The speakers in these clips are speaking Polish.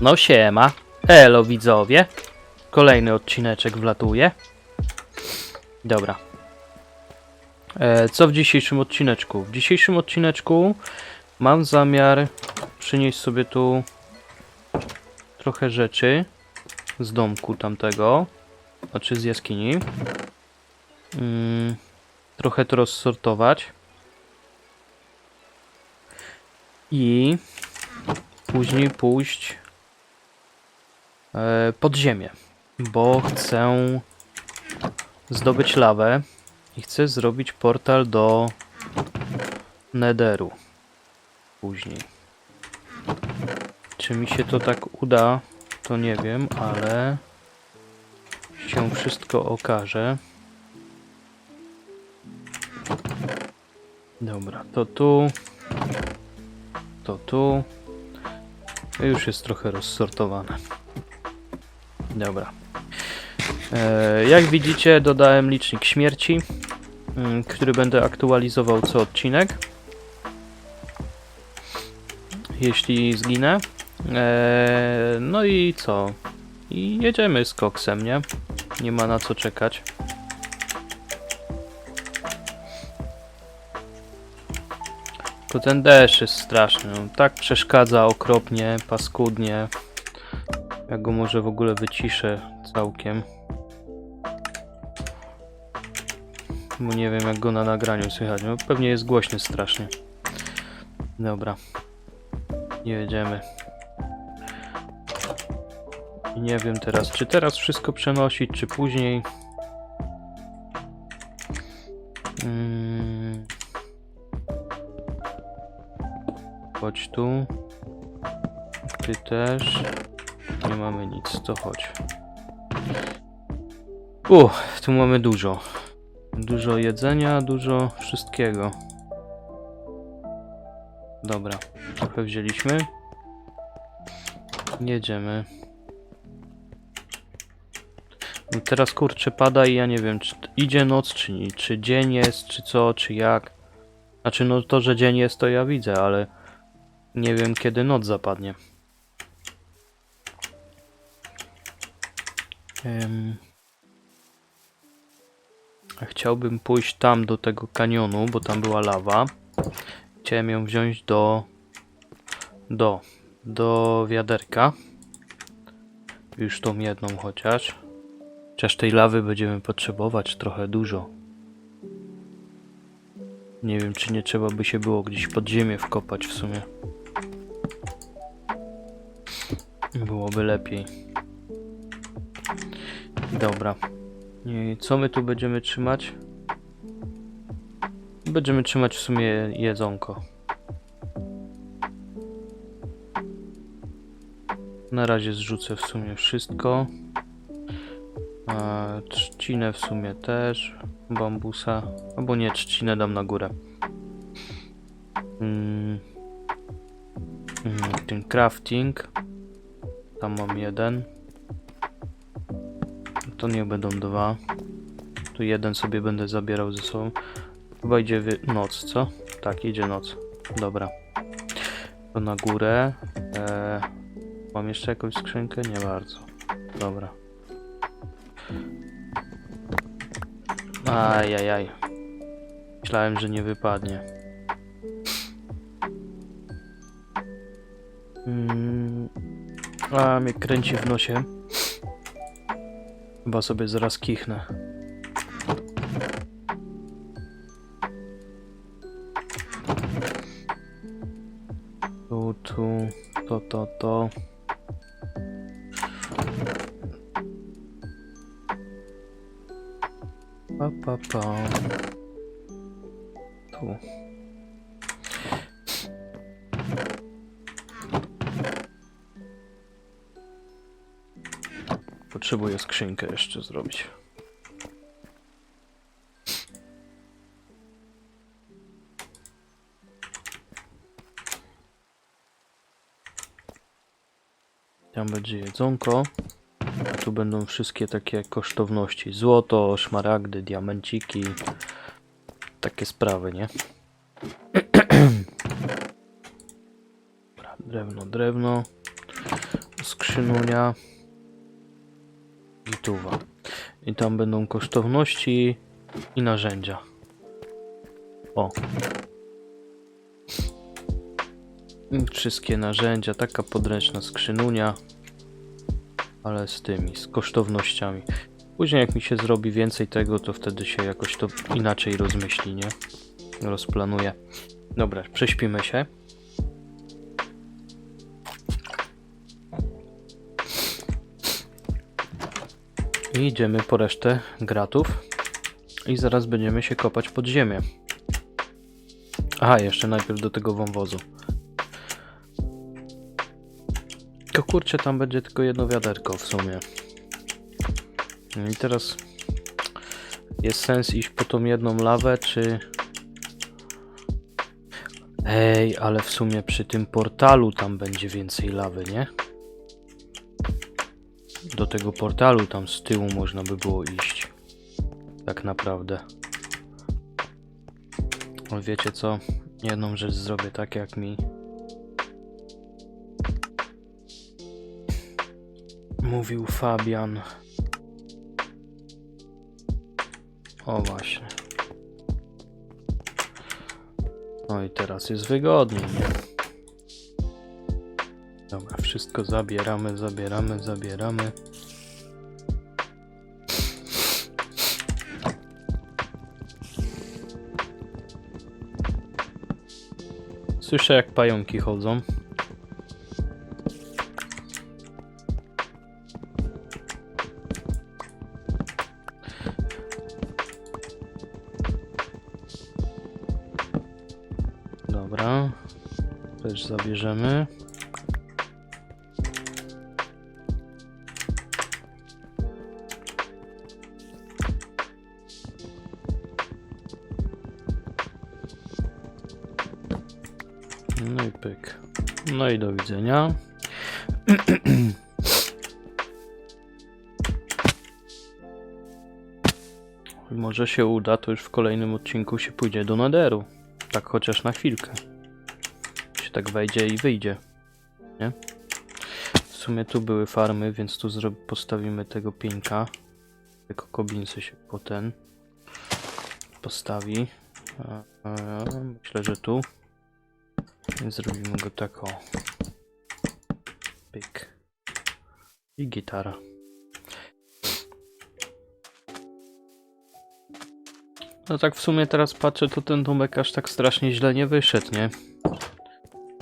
No siema. Elo widzowie. Kolejny odcineczek wlatuje. Dobra. E, co w dzisiejszym odcineczku? W dzisiejszym odcineczku mam zamiar przynieść sobie tu trochę rzeczy z domku tamtego, znaczy z jaskini. Mm, trochę to rozsortować. I później pójść pod ziemię, bo chcę zdobyć lawę i chcę zrobić portal do Netheru później. Czy mi się to tak uda, to nie wiem, ale się wszystko okaże. Dobra, to tu, to tu. Już jest trochę rozsortowane. Dobra. E, jak widzicie, dodałem licznik śmierci, mm, który będę aktualizował co odcinek. Jeśli zginę. E, no i co? I jedziemy z koksem, nie? Nie ma na co czekać. To ten deszcz jest straszny. No, tak przeszkadza okropnie, paskudnie. Ja go może w ogóle wyciszę całkiem. Bo nie wiem jak go na nagraniu słychać. No, pewnie jest głośny strasznie. Dobra. Jedziemy. I nie wiem teraz, czy teraz wszystko przenosić, czy później. Mm. Chodź tu. Ty też. Nie mamy nic, to chodź. Uff, tu mamy dużo. Dużo jedzenia, dużo wszystkiego. Dobra, trochę wzięliśmy. Jedziemy. No teraz kurczę pada i ja nie wiem, czy idzie noc, czy, nie- czy dzień jest, czy co, czy jak. Znaczy, no to, że dzień jest, to ja widzę, ale nie wiem kiedy noc zapadnie. Chciałbym pójść tam do tego kanionu, bo tam była lawa. Chciałem ją wziąć do do do wiaderka. Już tą jedną chociaż. Chociaż tej lawy będziemy potrzebować trochę dużo. Nie wiem, czy nie trzeba by się było gdzieś pod ziemię wkopać w sumie. Byłoby lepiej. Dobra. I co my tu będziemy trzymać? Będziemy trzymać w sumie jedzonko. Na razie zrzucę w sumie wszystko. Trzcinę w sumie też. Bambusa. Albo nie, trzcinę dam na górę. Mm. Mm, ten crafting. Tam mam jeden. To niech będą dwa. Tu jeden sobie będę zabierał ze sobą. Chyba idzie noc, co? Tak, idzie noc. Dobra. To na górę. E, mam jeszcze jakąś skrzynkę? Nie bardzo. Dobra. Ajajaj. Myślałem, że nie wypadnie. Mm. A, mnie kręci w nosie. Chyba sobie zaraz kichnę. Tu, tu, to, to, to. Pa, pa, pa. Tu. Potrzebuję skrzynkę jeszcze zrobić. Tam będzie jedzonko. A tu będą wszystkie takie kosztowności. Złoto, szmaragdy, diamenciki. Takie sprawy, nie? Drewno, drewno. skrzynunia i tam będą kosztowności i narzędzia. O. Wszystkie narzędzia, taka podręczna skrzynunia, ale z tymi, z kosztownościami. Później jak mi się zrobi więcej tego, to wtedy się jakoś to inaczej rozmyśli, nie? Rozplanuję. Dobra, prześpimy się. I idziemy po resztę gratów. I zaraz będziemy się kopać pod ziemię. Aha, jeszcze najpierw do tego wąwozu. To kurczę, tam będzie tylko jedno wiaderko w sumie. No i teraz jest sens iść po tą jedną lawę, czy... Ej, ale w sumie przy tym portalu tam będzie więcej lawy, nie? Do tego portalu tam z tyłu można by było iść. Tak naprawdę. Ale wiecie co? Jedną rzecz zrobię tak jak mi mówił Fabian. O właśnie. No i teraz jest wygodniej. nie? Dobra, wszystko zabieramy, zabieramy, zabieramy. Słyszę jak pająki chodzą. No i pyk. No i do widzenia. Może się uda, to już w kolejnym odcinku się pójdzie do Nederu. Tak chociaż na chwilkę. Się tak wejdzie i wyjdzie. Nie? W sumie tu były farmy, więc tu postawimy tego pieńka. Te kokobinsy się potem postawi. A, a, myślę, że tu. Zrobimy go tak o. Pyk. I gitara. No tak w sumie teraz patrzę, to ten domek aż tak strasznie źle nie wyszedł, nie?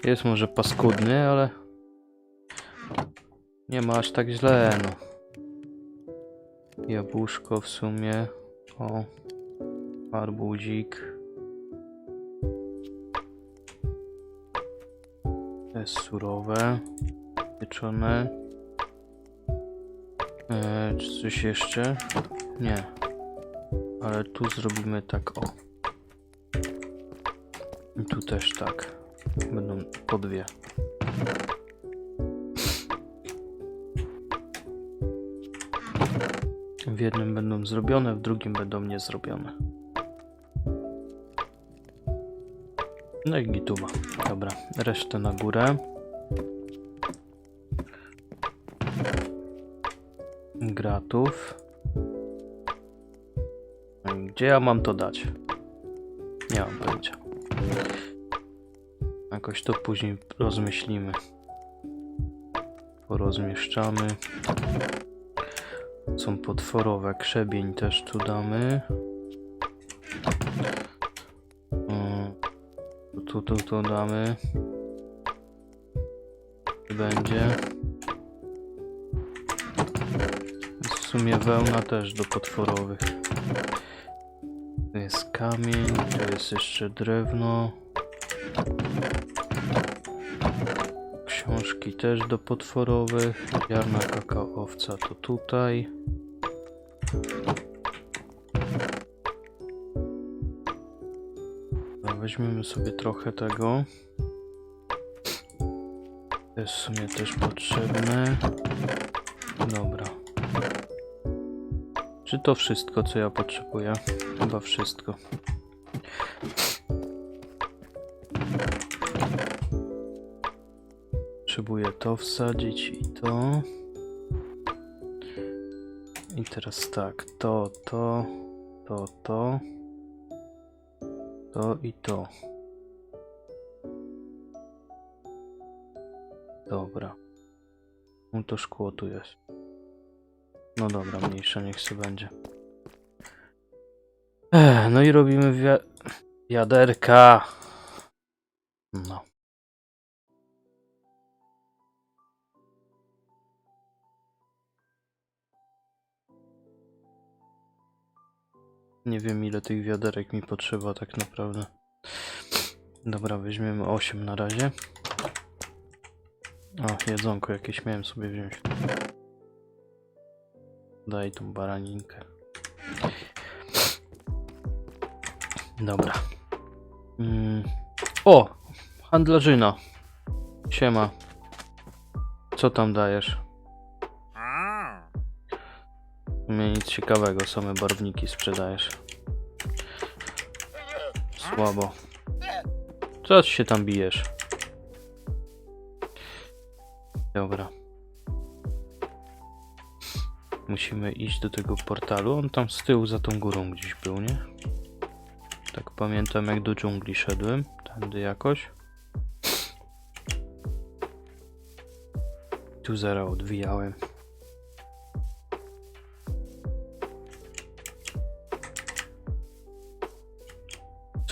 Jest może paskudny, ale... Nie ma aż tak źle, no. Jabłuszko w sumie. O. Arbuzik. Surowe. Pieczone. Eee, czy coś jeszcze? Nie. Ale tu zrobimy tak, o. I tu też tak. Będą po dwie. W jednym będą zrobione, w drugim będą niezrobione. No i gituba. Dobra, resztę na górę. Gratów. Gdzie ja mam to dać? Nie mam pojęcia. Jakoś to później rozmyślimy. Porozmieszczamy. Są potworowe. Krzebień też tu damy. Tu, tu, tu damy. Będzie. W sumie wełna też do potworowych. Tu jest kamień, tu jest jeszcze drewno. Książki też do potworowych. Ziarna kakaowca to tutaj. Weźmiemy sobie trochę tego. To jest w sumie też potrzebne. Dobra. Czy to wszystko, co ja potrzebuję? Chyba wszystko. potrzebuję to wsadzić i to. I teraz tak, to, to, to, to, to i to. Dobra. No to szkło tu jest. No dobra, mniejsza niech się będzie. Ech, no i robimy wi wiaderka. No. Nie wiem ile tych wiaderek mi potrzeba tak naprawdę. Dobra, weźmiemy 8 na razie. O, jedzonko jakieś miałem sobie wziąć. Daj tą baraninkę. Dobra. Mm. O! Handlarzyna. Siema. Co tam dajesz? U mnie nic ciekawego, same barwniki sprzedajesz. Słabo. Co się tam bijesz? Dobra. Musimy iść do tego portalu. On tam z tyłu za tą górą gdzieś był, nie? Tak pamiętam jak do dżungli szedłem. Tędy jakoś. Tu zaraz odwijałem.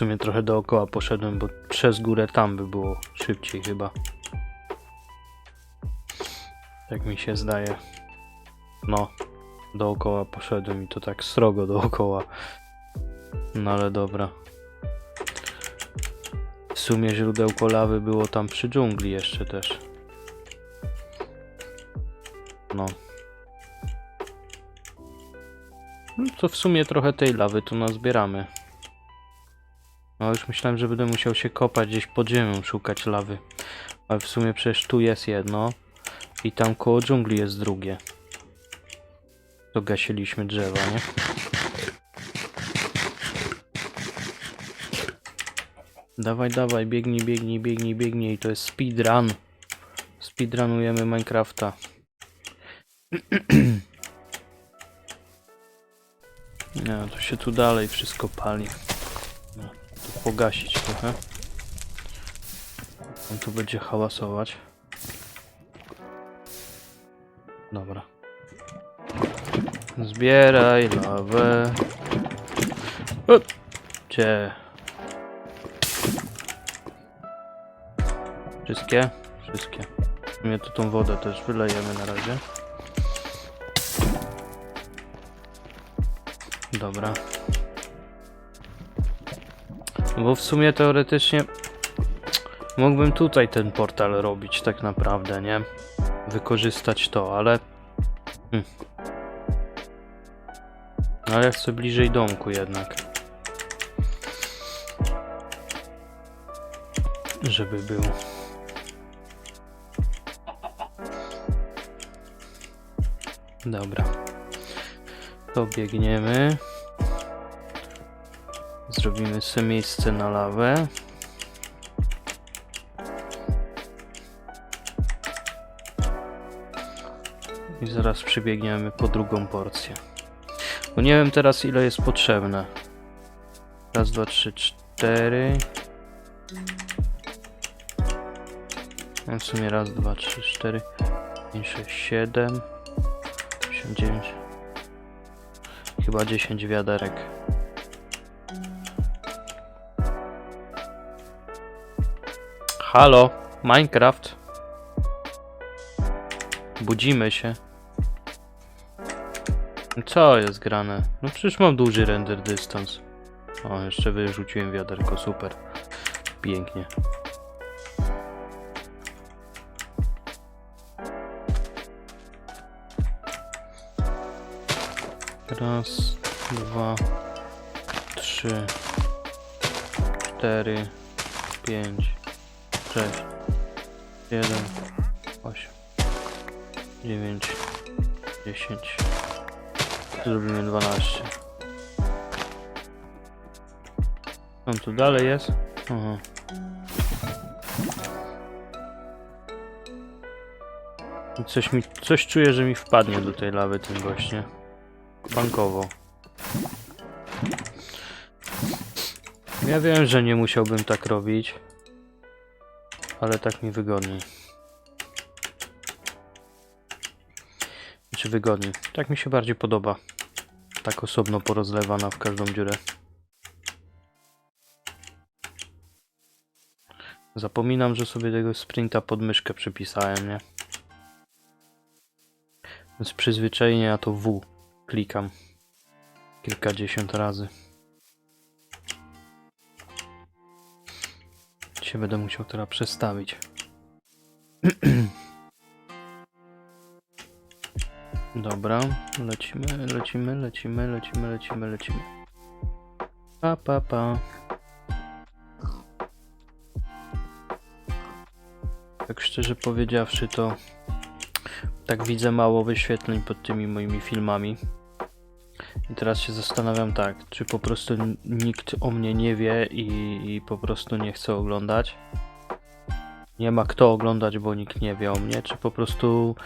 Sumie trochę dookoła poszedłem, bo przez górę tam by było szybciej chyba. Tak mi się zdaje. No, dookoła poszedłem i to tak srogo dookoła. No ale dobra. W sumie źródełko lawy było tam przy dżungli jeszcze też. No. No to w sumie trochę tej lawy tu nazbieramy. No już myślałem, że będę musiał się kopać gdzieś pod ziemią, szukać lawy. Ale w sumie przecież tu jest jedno. I tam koło dżungli jest drugie. To gasiliśmy drzewa, nie? Dawaj, dawaj, biegnij, biegnij, biegnij, biegnij. To jest speedrun. Speedrunujemy Minecrafta. Nie, to się tu dalej wszystko pali. To pogasić trochę. On tu będzie hałasować. Dobra. Zbieraj lawę. Gdzie? Wszystkie? Wszystkie. Sumie to tą wodę też wylejemy na razie. Dobra. No bo w sumie teoretycznie mógłbym tutaj ten portal robić tak naprawdę, nie? Wykorzystać to, ale... Hmm. Ale ja chcę bliżej domku jednak. Żeby był. Dobra. To biegniemy. Zrobimy sobie miejsce na lawę. I zaraz przybiegniemy po drugą porcję. Bo nie wiem teraz ile jest potrzebne. Raz, dwa, trzy, cztery. No w sumie raz, dwa, trzy, cztery, pięć, sześć, siedem, osiem, dziewięć. Chyba 10 wiaderek. Halo, Minecraft. Budzimy się. Co jest grane? No przecież mam duży render dystans. O, jeszcze wyrzuciłem wiaderko, super. Pięknie. Raz, dwa, trzy, cztery, pięć, sześć, jeden, osiem, dziewięć, dziesięć. Zrobimy dwanaście. On tu dalej jest? Aha. Coś mi, coś czuję, że mi wpadnie do tej lawy tym właśnie. Bankowo. Ja wiem, że nie musiałbym tak robić. Ale tak mi wygodniej. Czy wygodniej? Tak mi się bardziej podoba. Tak osobno porozlewana w każdą dziurę. Zapominam, że sobie tego sprinta pod myszkę przypisałem, nie? Z przyzwyczajenia to W klikam kilkadziesiąt razy. Się będę musiał teraz przestawić. Dobra, lecimy, lecimy, lecimy, lecimy, lecimy, lecimy. Pa, pa, pa. Tak szczerze powiedziawszy, to tak widzę mało wyświetleń pod tymi moimi filmami. I teraz się zastanawiam tak, czy po prostu nikt o mnie nie wie i, i po prostu nie chce oglądać. Nie ma kto oglądać, bo nikt nie wie o mnie, czy po prostu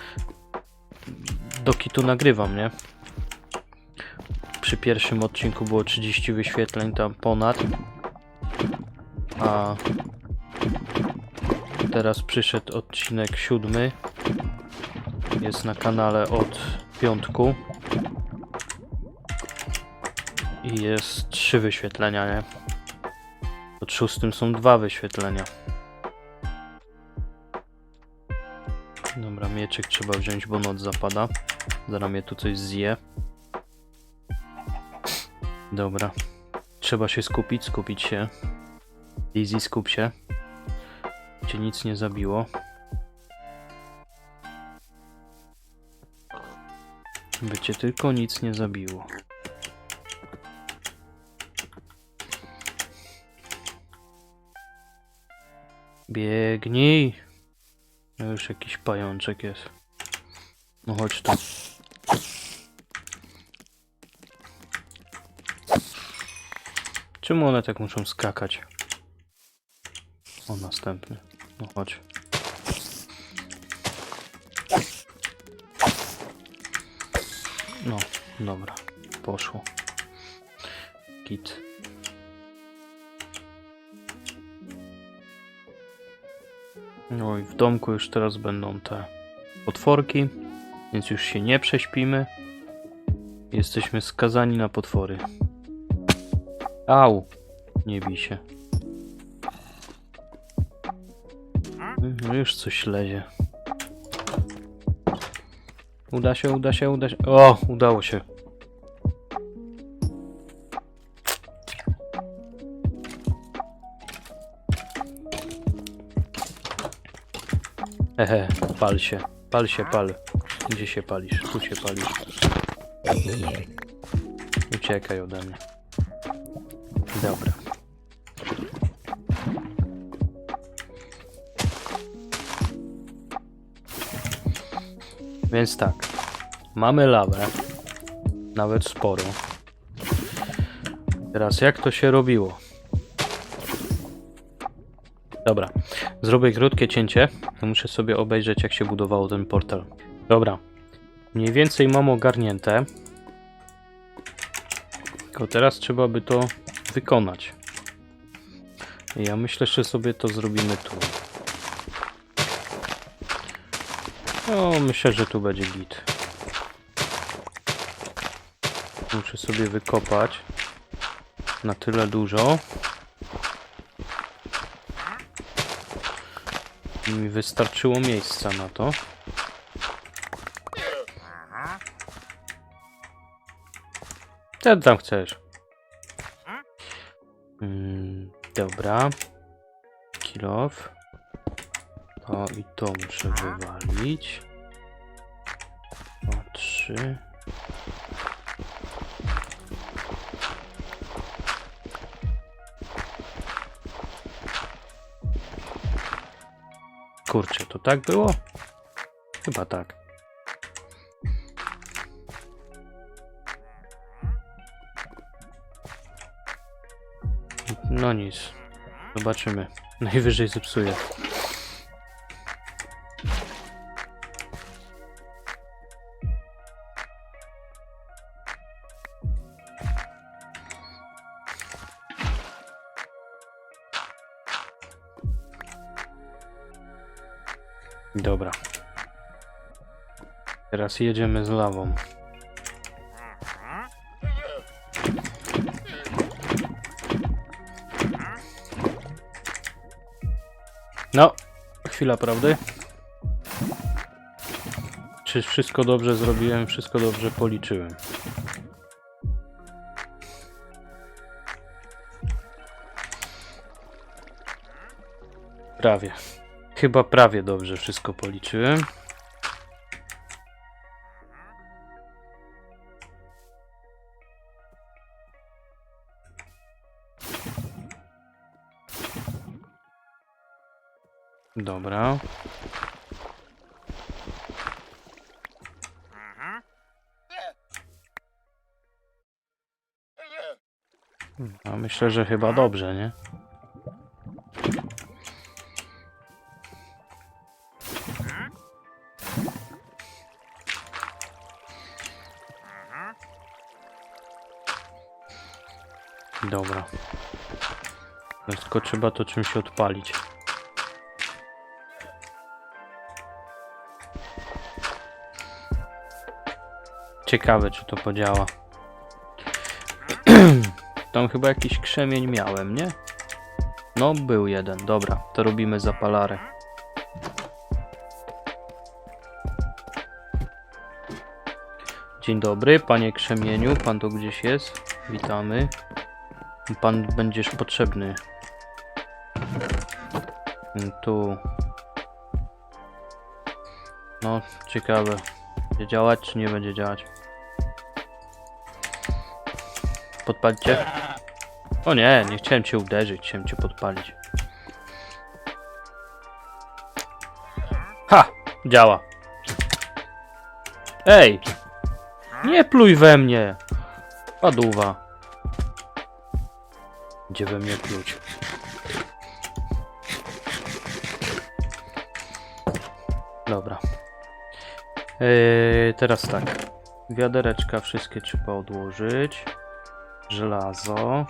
do kitu nagrywam, nie? Przy pierwszym odcinku było 30 wyświetleń, tam ponad. A teraz przyszedł odcinek siódmy. Jest na kanale od piątku. I jest trzy wyświetlenia, nie? Pod szóstym są dwa wyświetlenia. Dobra, mieczyk trzeba wziąć, bo noc zapada. Zaraz mnie tu coś zje. Dobra. Trzeba się skupić, skupić się. Easy, skup się. Cię nic nie zabiło. By cię tylko nic nie zabiło. Biegnij! No już jakiś pajączek jest. No chodź tu. Czemu one tak muszą skakać? O, następny. No chodź. No, dobra. Poszło. Git. No i w domku już teraz będą te potworki, więc już się nie prześpimy. Jesteśmy skazani na potwory. Au! Nie bij się. No już coś lezie. Uda się, uda się, uda się. O, udało się. Ehe, pal się. Pal się, pal. Gdzie się palisz? Tu się palisz. Uciekaj ode mnie. Dobra. Więc tak. Mamy lawę. Nawet sporo. Teraz jak to się robiło? Dobra. Zrobię krótkie cięcie. Muszę sobie obejrzeć jak się budowało ten portal. Dobra. Mniej więcej mam ogarnięte. Tylko teraz trzeba by to wykonać. Ja myślę, że sobie to zrobimy tu. No, myślę, że tu będzie git. Muszę sobie wykopać na tyle dużo. Mi wystarczyło miejsca na to. Co tam chcesz? Mm, dobra. Kilof. To i to muszę wywalić. O, trzy. Kurczę, to tak było? Chyba tak. No nic. Zobaczymy. Najwyżej zepsuję. Teraz jedziemy z lawą. No, chwila prawdy. Czy wszystko dobrze zrobiłem? Wszystko dobrze policzyłem. Prawie. Chyba prawie dobrze wszystko policzyłem. Dobra. No, myślę, że chyba dobrze, nie? Dobra. Tylko trzeba to czymś odpalić. Ciekawe, czy to podziała. Tam chyba jakiś krzemień miałem, nie? No, był jeden. Dobra, to robimy zapalarę. Dzień dobry, panie krzemieniu. Pan tu gdzieś jest? Witamy. Pan będziesz potrzebny. Tu. No, ciekawe. Będzie działać, czy nie będzie działać? Podpalicie? O nie, nie chciałem cię uderzyć, chciałem cię podpalić. Ha! Działa. Ej! Nie pluj we mnie! Paduwa. Gdzie we mnie pluć? Dobra. Yy, teraz tak. Wiadereczka wszystkie trzeba odłożyć. Żelazo.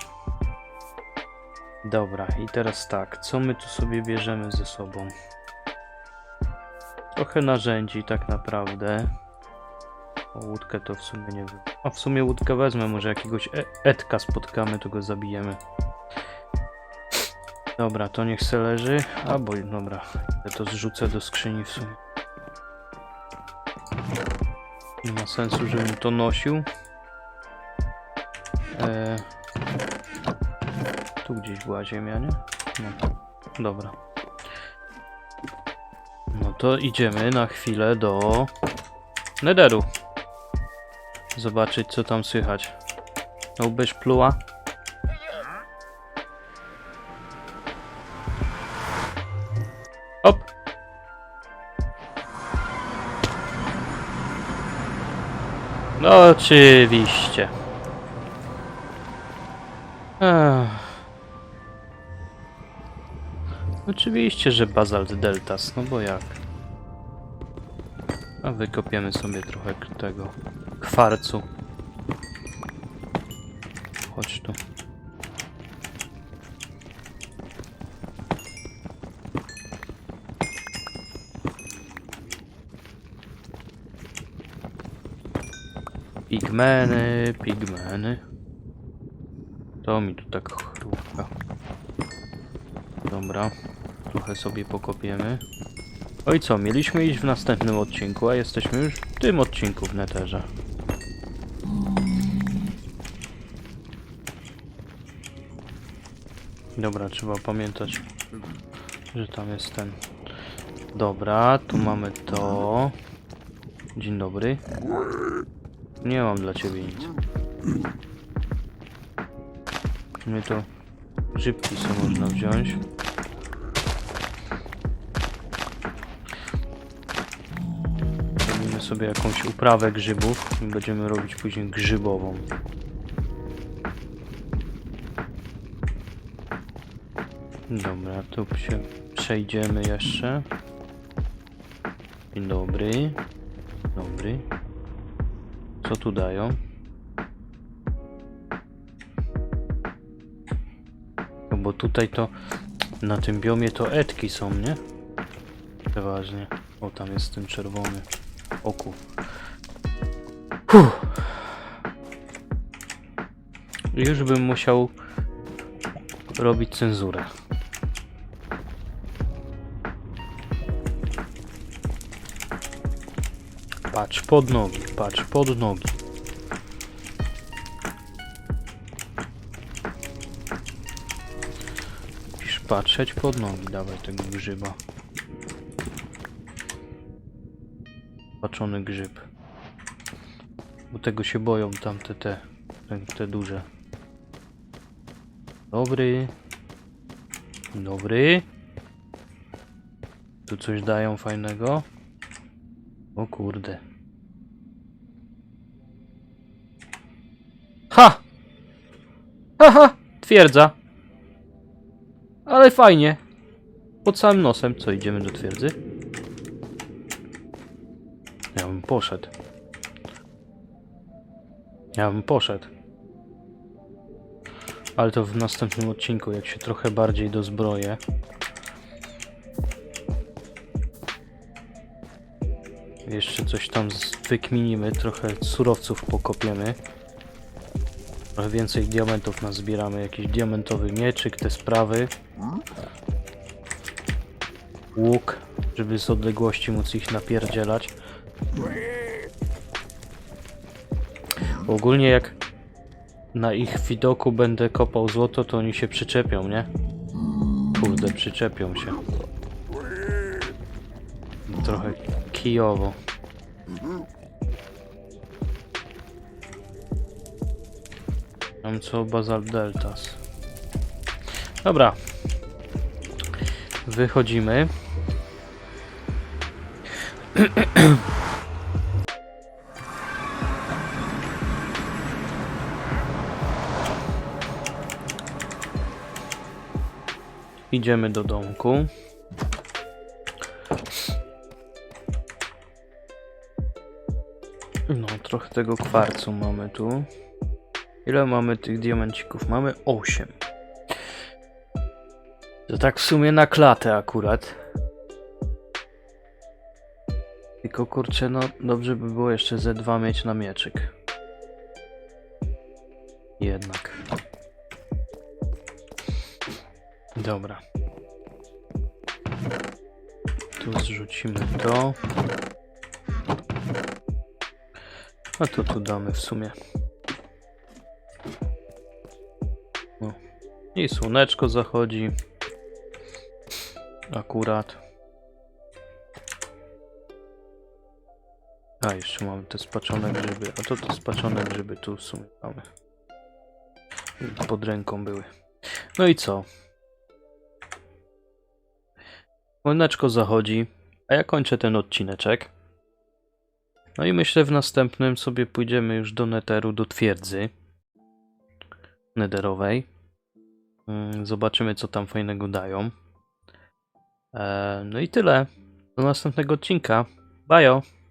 Dobra, i teraz tak. Co my tu sobie bierzemy ze sobą? Trochę narzędzi tak naprawdę. O, łódkę to w sumie nie wiem. A w sumie łódkę wezmę, może jakiegoś e etka spotkamy, to go zabijemy. Dobra, to niech se leży. Albo, dobra, ja to zrzucę do skrzyni w sumie. Nie ma sensu, żebym to nosił. E... Tu gdzieś była ziemia, nie? No, dobra. No to idziemy na chwilę do Nederu. Zobaczyć co tam słychać. No byś pluła? Hop! No oczywiście. Oczywiście, że bazalt deltas, no bo jak? A wykopiemy sobie trochę tego kwarcu. Chodź tu. Pigmeny, pigmeny. To mi tu tak chrupka. Dobra, trochę sobie pokopiemy. Oj co, mieliśmy iść w następnym odcinku, a jesteśmy już w tym odcinku w Netherze. Dobra, trzeba pamiętać, że tam jest ten. Dobra, tu mamy to. Dzień dobry. Nie mam dla ciebie nic. My to grzybki sobie można wziąć. Robimy sobie jakąś uprawę grzybów i będziemy robić później grzybową. Dobra, tu się przejdziemy jeszcze. Dzień dobry. Dobry. Co tu dają? Bo tutaj to na tym biomie to etki są, nie? Przeważnie. O, tam jest ten czerwony. Oku. Już bym musiał robić cenzurę. Patrz pod nogi, patrz pod nogi. Patrzeć pod nogi, dawaj tego grzyba. Patrzony grzyb. Bo tego się boją tamte te, te, te duże. Dobry. Dobry. Tu coś dają fajnego. O kurde. Ha! Haha! Twierdza. Ale fajnie. Pod samym nosem. Co, idziemy do twierdzy? Ja bym poszedł. Ja bym poszedł. Ale to w następnym odcinku, jak się trochę bardziej dozbroję. Jeszcze coś tam wykminimy, trochę surowców pokopiemy. Trochę więcej diamentów nazbieramy, jakiś diamentowy mieczyk, te sprawy. Łuk, żeby z odległości móc ich napierdzielać. Ogólnie jak na ich widoku będę kopał złoto, to oni się przyczepią, nie? Kurde, przyczepią się. Trochę kijowo. Tam co Bazal Deltas. Dobra. Wychodzimy. Idziemy do domku. No, trochę tego kwarcu mamy tu. Ile mamy tych diamencików? Mamy 8. To tak w sumie na klatę akurat. Tylko kurczę, no dobrze by było jeszcze ze dwa mieć na mieczyk. Jednak. Dobra. Tu zrzucimy to. A to tu damy w sumie. I słoneczko zachodzi. Akurat. A, jeszcze mamy te spaczone grzyby. A to te spaczone grzyby tu w sumie mamy. Pod ręką były. No i co? Słoneczko zachodzi, a ja kończę ten odcineczek. No i myślę w następnym sobie pójdziemy już do Netheru, do twierdzy nederowej. Mm, Zobaczymy co tam fajnego dają. E, No i tyle. Do następnego odcinka. Bajo!